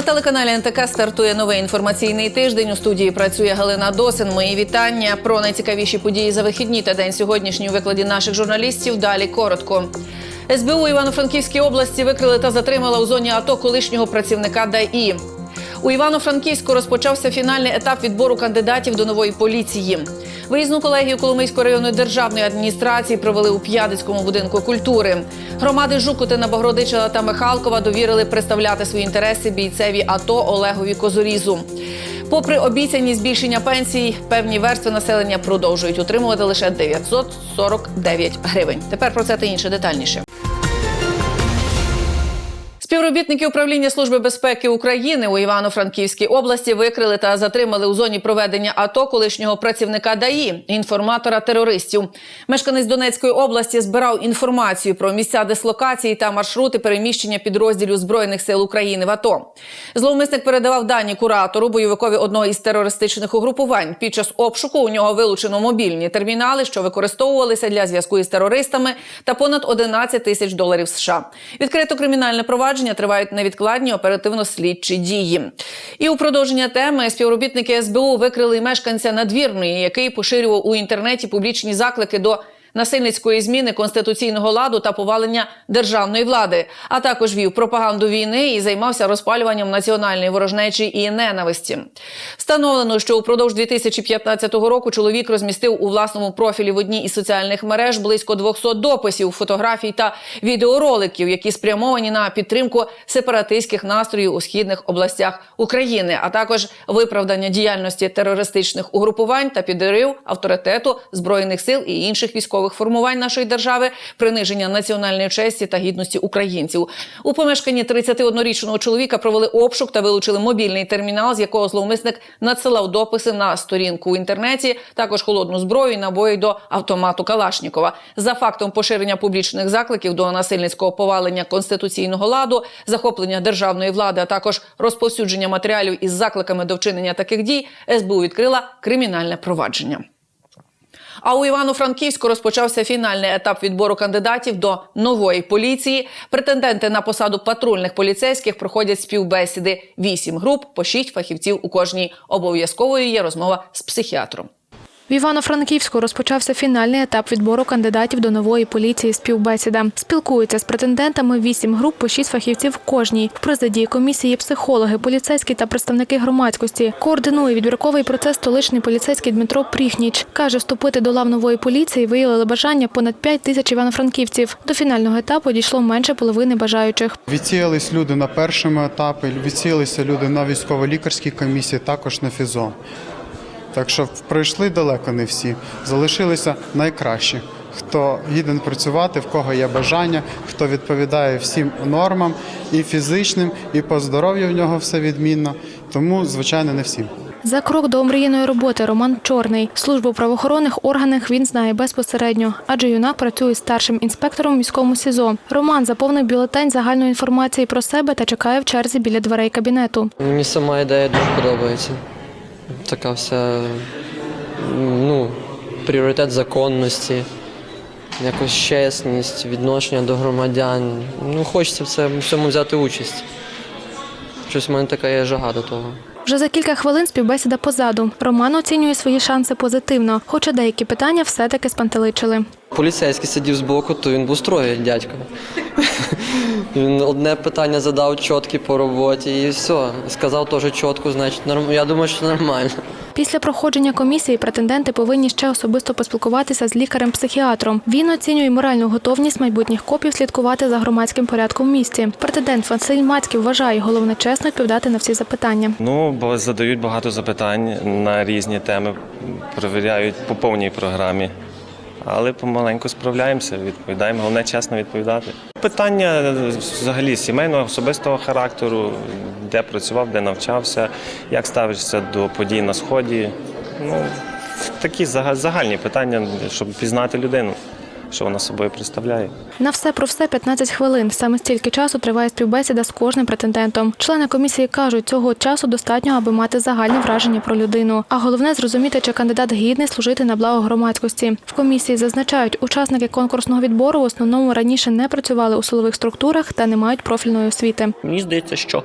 На телеканалі НТК стартує новий інформаційний тиждень. У студії працює Галина Досин. Мої вітання про найцікавіші події за вихідні та день сьогоднішній у викладі наших журналістів. Далі коротко. СБУ Івано-Франківській області викрили та затримала у зоні АТО колишнього працівника ДАІ. У Івано-Франківську розпочався фінальний етап відбору кандидатів до нової поліції. Виїзну колегію Коломийської районної державної адміністрації провели у П'ядицькому будинку культури. Громади Жукутина, Богородичева та Михалкова довірили представляти свої інтереси бійцеві АТО Олегові Козорізу. Попри обіцяні збільшення пенсій, певні верстви населення продовжують отримувати лише 949 гривень. Тепер про це та інше детальніше. Співробітники управління служби безпеки України у Івано-Франківській області викрили та затримали у зоні проведення АТО колишнього працівника ДАІ, інформатора терористів. Мешканець Донецької області збирав інформацію про місця дислокації та маршрути переміщення підрозділів збройних сил України в АТО. Зловмисник передавав дані куратору бойовикові одного із терористичних угрупувань. Під час обшуку у нього вилучено мобільні термінали, що використовувалися для зв'язку із терористами, та понад 11 тисяч доларів США. Відкрито кримінальне провадження тривають невідкладні оперативно-слідчі дії. І у продовження теми співробітники СБУ викрили мешканця надвірної, який поширював у інтернеті публічні заклики до. Насильницької зміни конституційного ладу та повалення державної влади, а також вів пропаганду війни і займався розпалюванням національної ворожнечі і ненависті. Встановлено, що упродовж 2015 року чоловік розмістив у власному профілі в одній із соціальних мереж близько 200 дописів, фотографій та відеороликів, які спрямовані на підтримку сепаратистських настроїв у східних областях України, а також виправдання діяльності терористичних угрупувань та підрив авторитету збройних сил і інших військових формувань нашої держави, приниження національної честі та гідності українців. У помешканні 31-річного чоловіка провели обшук та вилучили мобільний термінал, з якого зловмисник надсилав дописи на сторінку в інтернеті, також холодну зброю і набої до автомату Калашнікова. За фактом поширення публічних закликів до насильницького повалення конституційного ладу, захоплення державної влади, а також розповсюдження матеріалів із закликами до вчинення таких дій, СБУ відкрила кримінальне провадження. А у Івано-Франківську розпочався фінальний етап відбору кандидатів до нової поліції. Претенденти на посаду патрульних поліцейських проходять співбесіди. Вісім груп по шість фахівців у кожній. Обов'язковою є розмова з психіатром. В Івано-Франківську розпочався фінальний етап відбору кандидатів до нової поліції співбесіда. Спілкуються з претендентами вісім груп по шість фахівців кожній. В президії комісії психологи, поліцейські та представники громадськості. Координує відбірковий процес столичний поліцейський Дмитро Пріхніч. Каже, вступити до лав нової поліції виявили бажання понад 5 тисяч івано-франківців. До фінального етапу дійшло менше половини бажаючих. Відсіялись люди на першому етапі, відсіялися люди на військово-лікарській комісії, також на ФІЗО. Так що пройшли далеко не всі. Залишилися найкращі, хто гіден працювати, в кого є бажання, хто відповідає всім нормам і фізичним, і по здоров'ю в нього все відмінно. Тому, звичайно, не всі. За крок до омріяної роботи Роман Чорний. Службу в правоохоронних органах він знає безпосередньо, адже юнак працює старшим інспектором у міському СІЗО. Роман заповнив бюлетень загальної інформації про себе та чекає в черзі біля дверей кабінету. Мені сама ідея дуже подобається. Така вся ну, пріоритет законності, якось чесність, відношення до громадян. Ну, хочеться в цьому взяти участь. Щось в мене така є жага до того. Вже за кілька хвилин співбесіда позаду. Роман оцінює свої шанси позитивно, хоча деякі питання все-таки спантеличили. Поліцейський сидів збоку, то він був строгий дядько. Він одне питання задав чіткі по роботі і все. Сказав теж чітко, значить, я думаю, що нормально. Після проходження комісії претенденти повинні ще особисто поспілкуватися з лікарем-психіатром. Він оцінює моральну готовність майбутніх копів слідкувати за громадським порядком в місті. Претендент Василь Мацьків вважає, головне чесно відповідати на всі запитання. Ну, бо задають багато запитань на різні теми, перевіряють по повній програмі. Але помаленьку справляємося, відповідаємо. Головне чесно відповідати. Питання е, взагалі сімейного, особистого характеру, де працював, де навчався, як ставишся до подій на сході. Ну, такі зага- загальні питання, щоб пізнати людину, що вона собою представляє. На все про все 15 хвилин. Саме стільки часу триває співбесіда з кожним претендентом. Члени комісії кажуть, цього часу достатньо, аби мати загальне враження про людину. А головне зрозуміти, чи кандидат гідний служити на благо громадськості. В комісії зазначають, учасники конкурсного відбору в основному раніше не працювали у силових структурах та не мають профільної освіти. Мені здається, що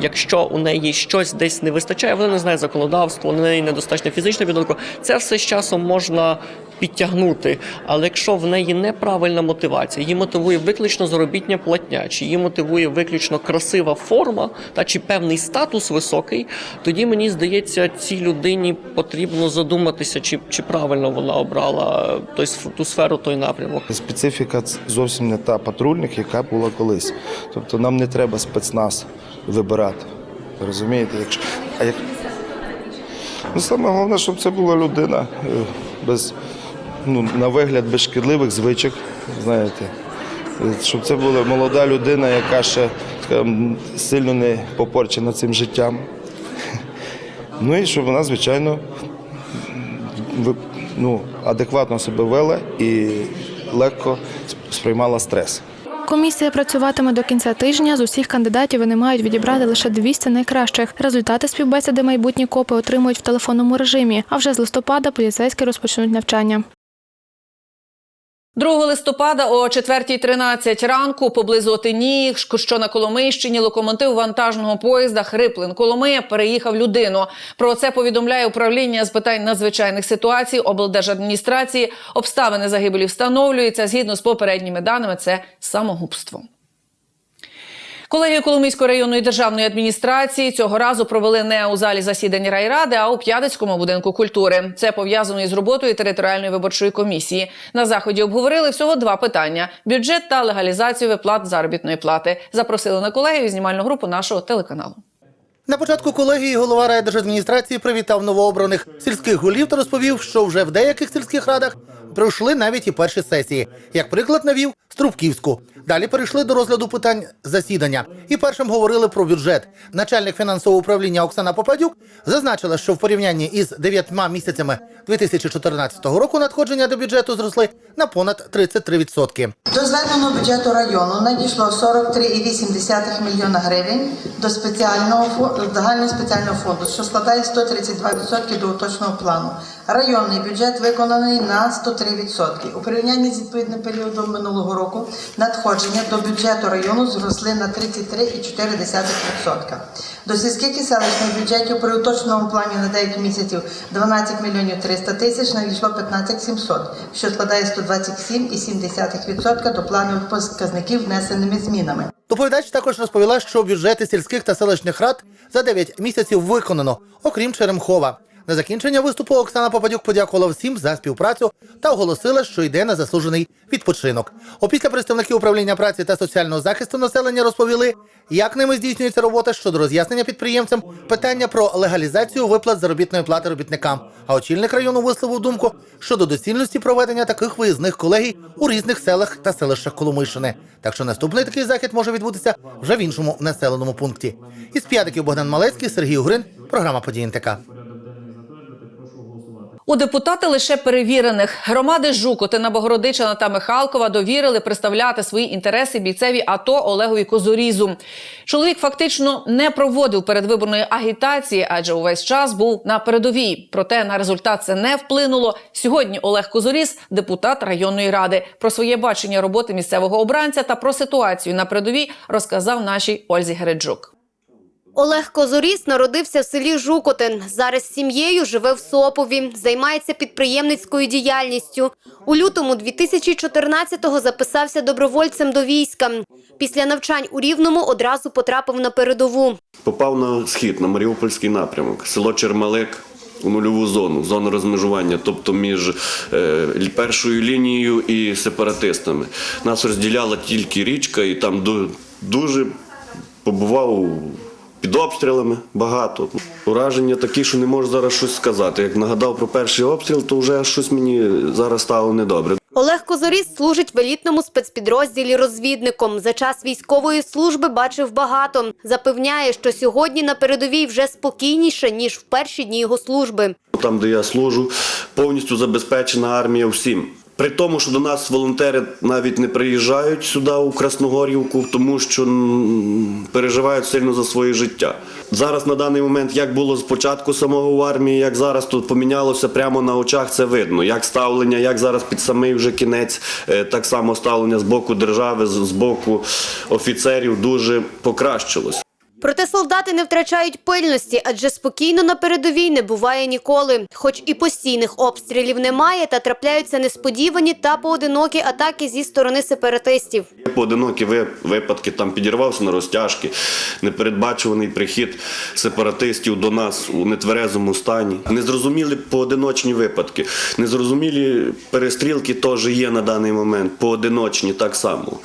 якщо у неї щось десь не вистачає, вона не знає законодавства, у неї недостатньо фізична підготовка, це все з часом можна підтягнути. Але якщо в неї неправильна мотивація, її мотивує виключно заробітня платня, чи її мотивує виключно красива форма, та чи певний статус високий, тоді мені здається, цій людині потрібно задуматися, чи, чи правильно вона обрала той, ту сферу, той напрямок. Специфіка зовсім не та патрульних, яка була колись. Тобто нам не треба спецназ вибирати. Розумієте? Якщо, а як... ну, саме головне, щоб це була людина е, без, ну, на вигляд без шкідливих звичок, знаєте. Щоб це була молода людина, яка ще скажімо, сильно не попорчена цим життям. Ну і щоб вона, звичайно, ну, адекватно себе вела і легко сприймала стрес. Комісія працюватиме до кінця тижня. З усіх кандидатів вони мають відібрати лише 200 найкращих. Результати співбесіди майбутні копи отримують в телефонному режимі. А вже з листопада поліцейські розпочнуть навчання. 2 листопада о 4.13 ранку поблизу Отинії, що на Коломийщині, локомотив вантажного поїзда Хриплин Коломия переїхав людину. Про це повідомляє управління з питань надзвичайних ситуацій облдержадміністрації. Обставини загибелі встановлюються згідно з попередніми даними. Це самогубство. Колегію Коломийської районної державної адміністрації цього разу провели не у залі засідань райради, а у П'ядицькому будинку культури. Це пов'язано із роботою територіальної виборчої комісії. На заході обговорили всього два питання: бюджет та легалізацію виплат заробітної плати. Запросили на колегію знімальну групу нашого телеканалу. На початку колегії голова райдержадміністрації привітав новообраних сільських голів та розповів, що вже в деяких сільських радах пройшли навіть і перші сесії. Як приклад навів Струбківську. Далі перейшли до розгляду питань засідання. І першим говорили про бюджет. Начальник фінансового управління Оксана Попадюк зазначила, що в порівнянні із дев'ятьма місяцями 2014 року надходження до бюджету зросли на понад 33%. До зверненого бюджету району надійшло 43,8 мільйона гривень до спеціального фо- загального спеціального фонду, що складає 132% до уточного плану. Районний бюджет виконаний на 103%. У порівнянні з відповідним періодом минулого року надходження до бюджету району зросли на 33,4%. До сільських і селищних бюджетів при уточненому плані на деякі місяців 12 мільйонів 300 тисяч надійшло 15 700, що складає 127,7% до планових показників внесеними змінами. Доповідач також розповіла, що бюджети сільських та селищних рад за 9 місяців виконано, окрім Черемхова. На закінчення виступу Оксана Попадюк подякувала всім за співпрацю та оголосила, що йде на заслужений відпочинок. Опісля представники управління праці та соціального захисту населення розповіли, як ними здійснюється робота щодо роз'яснення підприємцям питання про легалізацію виплат заробітної плати робітникам. А очільник району висловив думку щодо доцільності проведення таких виїзних колегій у різних селах та селищах Коломийщини. Так що наступний такий захід може відбутися вже в іншому населеному пункті. Із п'ятиків Богдан Малецький, Сергій Угрин, програма «Події НТК». У депутати лише перевірених громади Жукотина, Богородичина та Михалкова довірили представляти свої інтереси бійцеві АТО Олегові Козорізу. Чоловік фактично не проводив передвиборної агітації, адже увесь час був на передовій. Проте на результат це не вплинуло. Сьогодні Олег Козоріз, депутат районної ради, про своє бачення роботи місцевого обранця та про ситуацію на передовій розказав нашій Ользі Гереджук. Олег Козоріс народився в селі Жукотин. Зараз з сім'єю живе в Сопові, займається підприємницькою діяльністю. У лютому 2014-го записався добровольцем до війська. Після навчань у Рівному одразу потрапив на передову. Попав на схід, на Маріупольський напрямок, село Чермалик у нульову зону, зону розмежування, тобто між е, першою лінією і сепаратистами. Нас розділяла тільки річка, і там дуже побував під обстрілами багато. Ураження такі, що не можу зараз щось сказати. Як нагадав про перший обстріл, то вже щось мені зараз стало недобре. Олег Козоріс служить в елітному спецпідрозділі розвідником. За час військової служби бачив багато. Запевняє, що сьогодні на передовій вже спокійніше, ніж в перші дні його служби. Там, де я служу, повністю забезпечена армія всім. При тому, що до нас волонтери навіть не приїжджають сюди, у Красногорівку, тому що переживають сильно за своє життя. Зараз на даний момент, як було спочатку самого в армії, як зараз тут помінялося прямо на очах, це видно. Як ставлення, як зараз під самий вже кінець, е, так само ставлення з боку держави, з з боку офіцерів дуже покращилось. Проте солдати не втрачають пильності, адже спокійно на передовій не буває ніколи. Хоч і постійних обстрілів немає, та трапляються несподівані та поодинокі атаки зі сторони сепаратистів. Поодинокі ви- випадки там підірвався на розтяжки, непередбачуваний прихід сепаратистів до нас у нетверезому стані. Незрозумілі поодиночні випадки, незрозумілі перестрілки теж є на даний момент, поодиночні так само.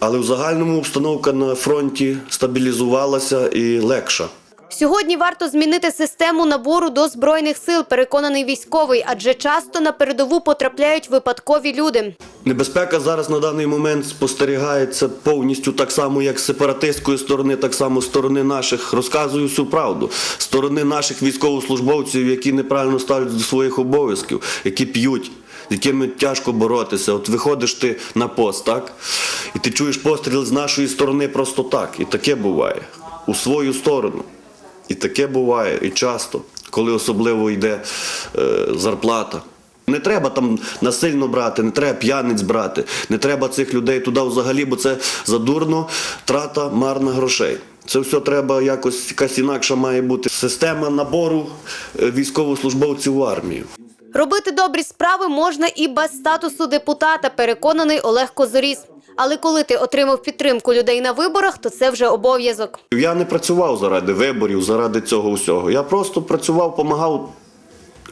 Але в загальному обстановка на фронті стабілізувалася і легша. Сьогодні варто змінити систему набору до збройних сил, переконаний військовий, адже часто на передову потрапляють випадкові люди. Небезпека зараз на даний момент спостерігається повністю так само, як з сепаратистської сторони, так само з сторони наших. Розказую всю правду. Сторони наших військовослужбовців, які неправильно ставлять до своїх обов'язків, які п'ють. З якими тяжко боротися. От виходиш ти на пост, так? І ти чуєш постріл з нашої сторони просто так. І таке буває. У свою сторону. І таке буває, і часто, коли особливо йде е, зарплата. Не треба там насильно брати, не треба п'яниць брати, не треба цих людей туди взагалі, бо це задурно трата марна грошей. Це все треба якось якась інакша має бути система набору е, військовослужбовців в армію. Робити добрі справи можна і без статусу депутата, переконаний Олег Козоріс. Але коли ти отримав підтримку людей на виборах, то це вже обов'язок. Я не працював заради виборів, заради цього всього. Я просто працював, допомагав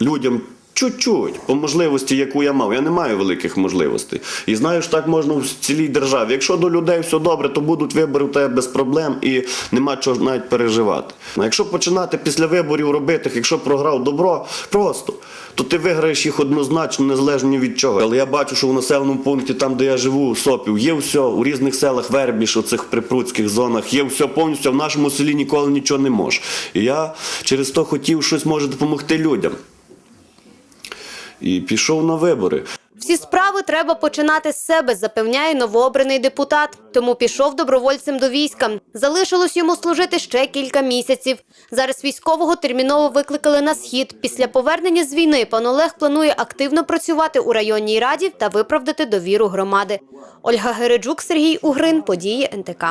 людям чуть-чуть по можливості, яку я мав. Я не маю великих можливостей. І знаю, що так можна в цілій державі. Якщо до людей все добре, то будуть вибори у тебе без проблем і нема чого навіть переживати. А якщо починати після виборів робити, якщо програв добро, просто. То ти виграєш їх однозначно, незалежно від чого. Але я бачу, що в населеному пункті, там, де я живу, Сопів, є все, у різних селах Вербіш, у цих припрутських зонах, є все повністю, в нашому селі ніколи нічого не може. І я через то хотів щось може допомогти людям. І пішов на вибори. Всі справи треба починати з себе, запевняє новообраний депутат. Тому пішов добровольцем до війська. Залишилось йому служити ще кілька місяців. Зараз військового терміново викликали на схід. Після повернення з війни пан Олег планує активно працювати у районній раді та виправдати довіру громади. Ольга Гереджук, Сергій Угрин, події НТК.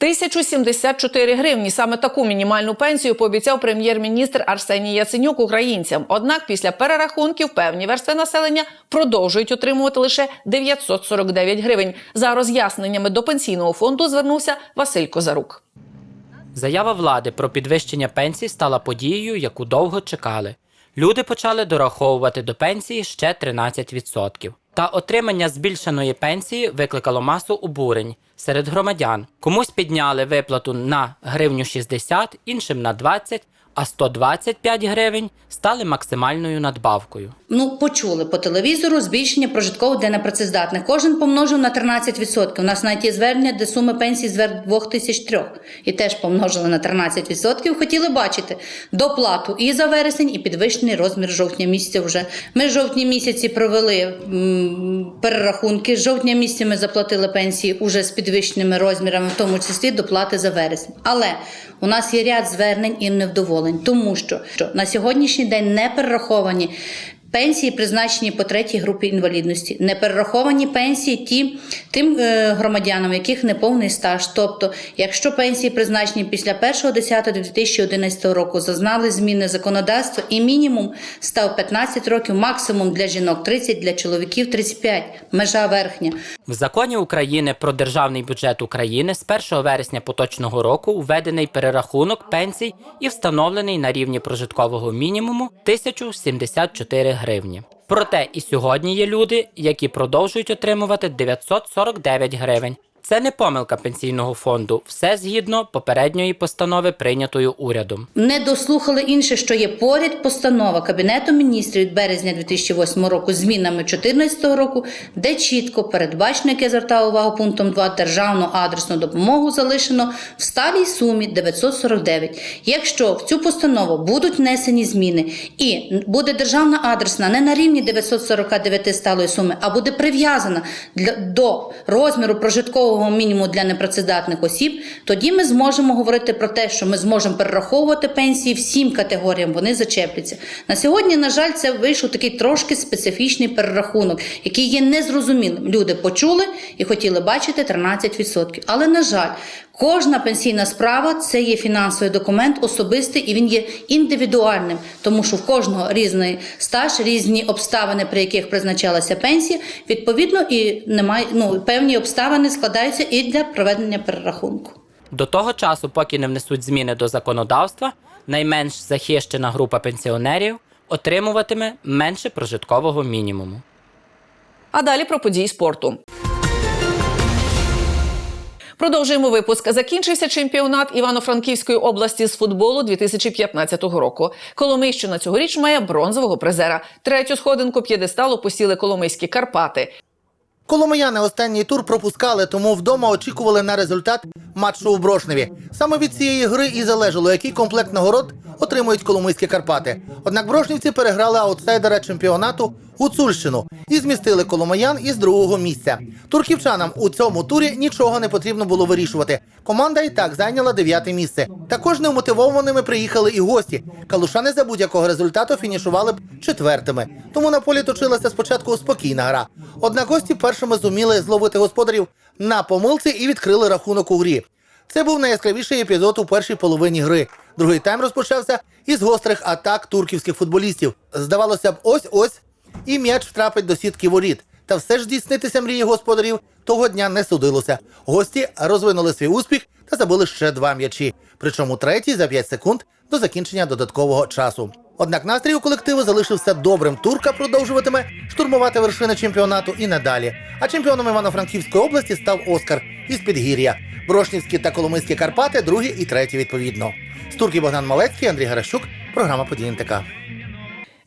1074 гривні. Саме таку мінімальну пенсію пообіцяв прем'єр-міністр Арсеній Яценюк українцям. Однак після перерахунків певні верстви населення продовжують отримувати лише 949 гривень. За роз'ясненнями до пенсійного фонду звернувся Василь Козарук. Заява влади про підвищення пенсій стала подією, яку довго чекали. Люди почали дораховувати до пенсії ще 13%. Та отримання збільшеної пенсії викликало масу обурень серед громадян. Комусь підняли виплату на гривню 60, іншим на 20, а 125 гривень стали максимальною надбавкою. Ну, почули по телевізору збільшення прожиткового для непрацездатних. Кожен помножив на 13%. У нас навіть є звернення, де суми пенсії зверх 2003. І теж помножили на 13%. Хотіли бачити доплату і за вересень, і підвищений розмір жовтня місяця вже. Ми жовтні місяці провели м, перерахунки. Жовтня місяця ми заплатили пенсії уже з підвищеними розмірами, в тому числі доплати за вересень. Але у нас є ряд звернень і невдоволень, тому що, на сьогоднішній день не перераховані Пенсії призначені по третій групі інвалідності, не перераховані пенсії ті, тим е, громадянам, яких неповний стаж. Тобто, якщо пенсії призначені після 1.10.2011 року, зазнали зміни законодавства, і мінімум став 15 років, максимум для жінок 30, для чоловіків 35, межа верхня. В законі України про державний бюджет України з 1 вересня поточного року введений перерахунок пенсій і встановлений на рівні прожиткового мінімуму 1074 гривні. Проте і сьогодні є люди, які продовжують отримувати 949 гривень. Це не помилка пенсійного фонду, все згідно попередньої постанови, прийнятої урядом. Не дослухали інше, що є поряд постанова Кабінету міністрів від березня 2008 року змінами 2014 року, де чітко передбачено, яке звертав увагу пунктом 2, державну адресну допомогу залишено в сталій сумі 949. Якщо в цю постанову будуть внесені зміни і буде державна адресна не на рівні 949 сталої суми, а буде прив'язана до розміру прожиткового мінімуму для непрацездатних осіб, тоді ми зможемо говорити про те, що ми зможемо перераховувати пенсії всім категоріям, вони зачепляться. На сьогодні, на жаль, це вийшов такий трошки специфічний перерахунок, який є незрозумілим. Люди почули і хотіли бачити 13%. Але, на жаль, Кожна пенсійна справа це є фінансовий документ особистий і він є індивідуальним, тому що в кожного різний стаж, різні обставини, при яких призначалася пенсія. Відповідно, і немає ну певні обставини складаються і для проведення перерахунку. До того часу, поки не внесуть зміни до законодавства, найменш захищена група пенсіонерів отримуватиме менше прожиткового мінімуму. А далі про події спорту. Продовжуємо випуск. Закінчився чемпіонат Івано-Франківської області з футболу 2015 року. Коломийщина цьогоріч має бронзового призера. Третю сходинку п'єдесталу посіли Коломийські Карпати. Коломияни останній тур пропускали, тому вдома очікували на результат матчу у Брошневі. Саме від цієї гри і залежало, який комплект нагород отримують Коломийські Карпати. Однак брошнівці переграли аутсайдера чемпіонату Гуцульщину і змістили коломиян із другого місця. Турківчанам у цьому турі нічого не потрібно було вирішувати. Команда і так зайняла дев'яте місце. Також неумотивованими приїхали і гості. Калушани за будь-якого результату фінішували б четвертими. Тому на полі точилася спочатку спокійна гра. Однак гості першими зуміли зловити господарів на помилці і відкрили рахунок у грі. Це був найяскравіший епізод у першій половині гри. Другий тайм розпочався із гострих атак турківських футболістів. Здавалося б, ось ось і м'яч втрапить до сітки воріт. Та все ж здійснитися мрії господарів того дня не судилося. Гості розвинули свій успіх та забили ще два м'ячі. Причому третій за 5 секунд до закінчення додаткового часу. Однак настрій у колективу залишився добрим. Турка продовжуватиме штурмувати вершини чемпіонату і надалі. А чемпіоном Івано-Франківської області став Оскар із Підгір'я. Брошнівські та Коломийські Карпати другі і треті відповідно. З турки Богдан Малецький, Андрій Гаращук, програма «Події НТК».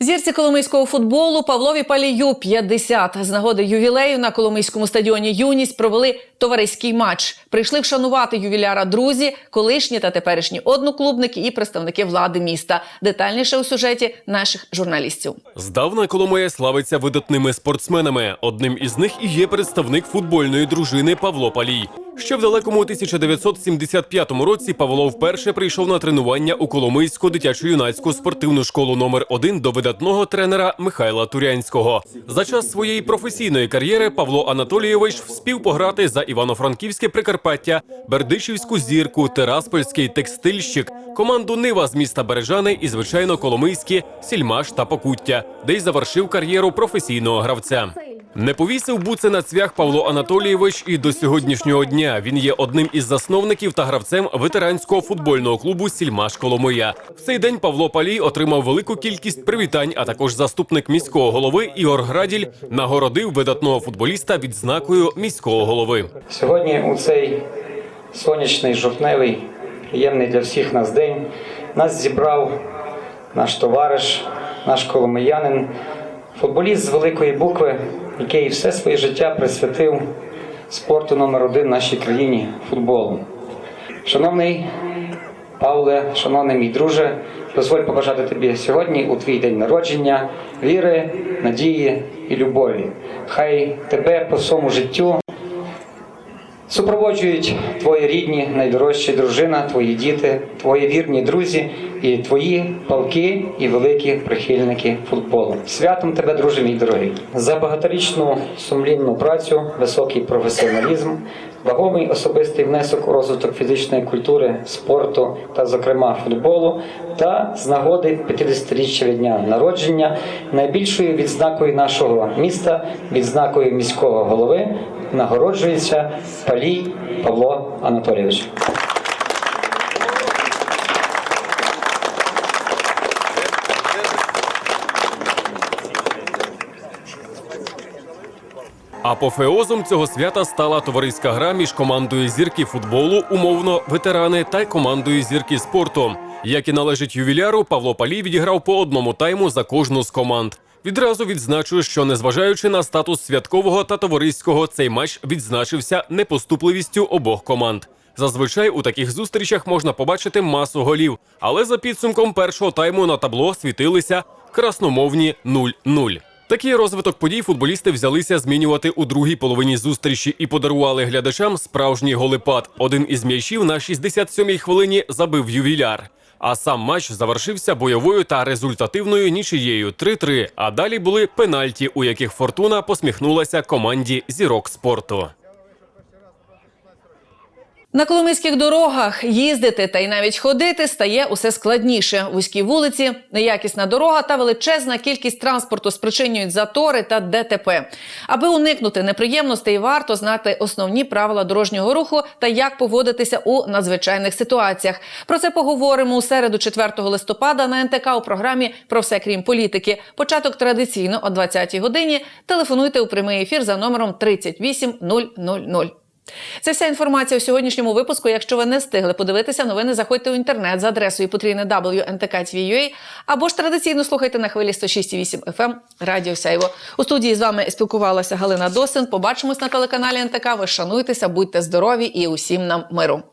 Зірці коломийського футболу Павлові Палію 50. З нагоди ювілею на Коломийському стадіоні Юність провели товариський матч. Прийшли вшанувати ювіляра друзі, колишні та теперішні одноклубники і представники влади міста. Детальніше у сюжеті наших журналістів. Здавна Коломия славиться видатними спортсменами. Одним із них і є представник футбольної дружини Павло Палій. Ще в далекому 1975 році Павло вперше прийшов на тренування у Коломийську дитячо-юнацьку спортивну школу номер 1 до видатного тренера Михайла Турянського. За час своєї професійної кар'єри Павло Анатолійович вспів пограти за Івано-Франківське Прикарпаття, Бердичівську зірку, Тераспольський текстильщик, команду Нива з міста Бережани і, звичайно, Коломийські, Сільмаш та Покуття, де й завершив кар'єру професійного гравця. Не повісив буце на цвях Павло Анатолійович і до сьогоднішнього дня він є одним із засновників та гравцем ветеранського футбольного клубу Сільмаш Коломия. В цей день Павло Палій отримав велику кількість привітань, а також заступник міського голови Ігор Граділь нагородив видатного футболіста відзнакою міського голови. Сьогодні у цей сонячний, жовтневий, приємний для всіх нас день нас зібрав наш товариш, наш коломиянин, футболіст з великої букви, який все своє життя присвятив спорту номер один нашій країні футболу. Шановний Павле, шановний мій друже, дозволь побажати тобі сьогодні у твій день народження віри, надії і любові. Хай тебе по всьому життю Супроводжують твої рідні, найдорожчі дружина, твої діти, твої вірні друзі і твої палки і великі прихильники футболу. Святом тебе, друже мій дорогий, за багаторічну сумлінну працю, високий професіоналізм, вагомий особистий внесок у розвиток фізичної культури, спорту та, зокрема, футболу, та з нагоди 50-річчя від дня народження найбільшою відзнакою нашого міста, відзнакою міського голови, нагороджується Палій Павло Анатолійович. Апофеозом цього свята стала товариська гра між командою зірки футболу, умовно ветерани, та й командою зірки спорту. Як і належить ювіляру, Павло Палій відіграв по одному тайму за кожну з команд. Відразу відзначу, що незважаючи на статус святкового та товариського, цей матч відзначився непоступливістю обох команд. Зазвичай у таких зустрічах можна побачити масу голів, але за підсумком першого тайму на табло світилися красномовні 0-0. Такий розвиток подій футболісти взялися змінювати у другій половині зустрічі і подарували глядачам справжній голепад. Один із м'ячів на 67-й хвилині забив ювіляр. А сам матч завершився бойовою та результативною нічиєю 3-3. А далі були пенальті, у яких фортуна посміхнулася команді зірок спорту. На коломийських дорогах їздити та й навіть ходити стає усе складніше. Вузькі вулиці, неякісна дорога та величезна кількість транспорту спричинюють затори та ДТП. Аби уникнути неприємностей, варто знати основні правила дорожнього руху та як поводитися у надзвичайних ситуаціях. Про це поговоримо у середу, 4 листопада, на НТК у програмі про все крім політики. Початок традиційно о 20-й годині. Телефонуйте у прямий ефір за номером 38000. Це вся інформація у сьогоднішньому випуску. Якщо ви не встигли подивитися новини, заходьте у інтернет за адресою потрійне WNTK.TV.ua або ж традиційно слухайте на хвилі 106,8 FM Радіо Сяйво. У студії з вами спілкувалася Галина Досин. Побачимось на телеканалі НТК. Ви шануйтеся, будьте здорові і усім нам миру.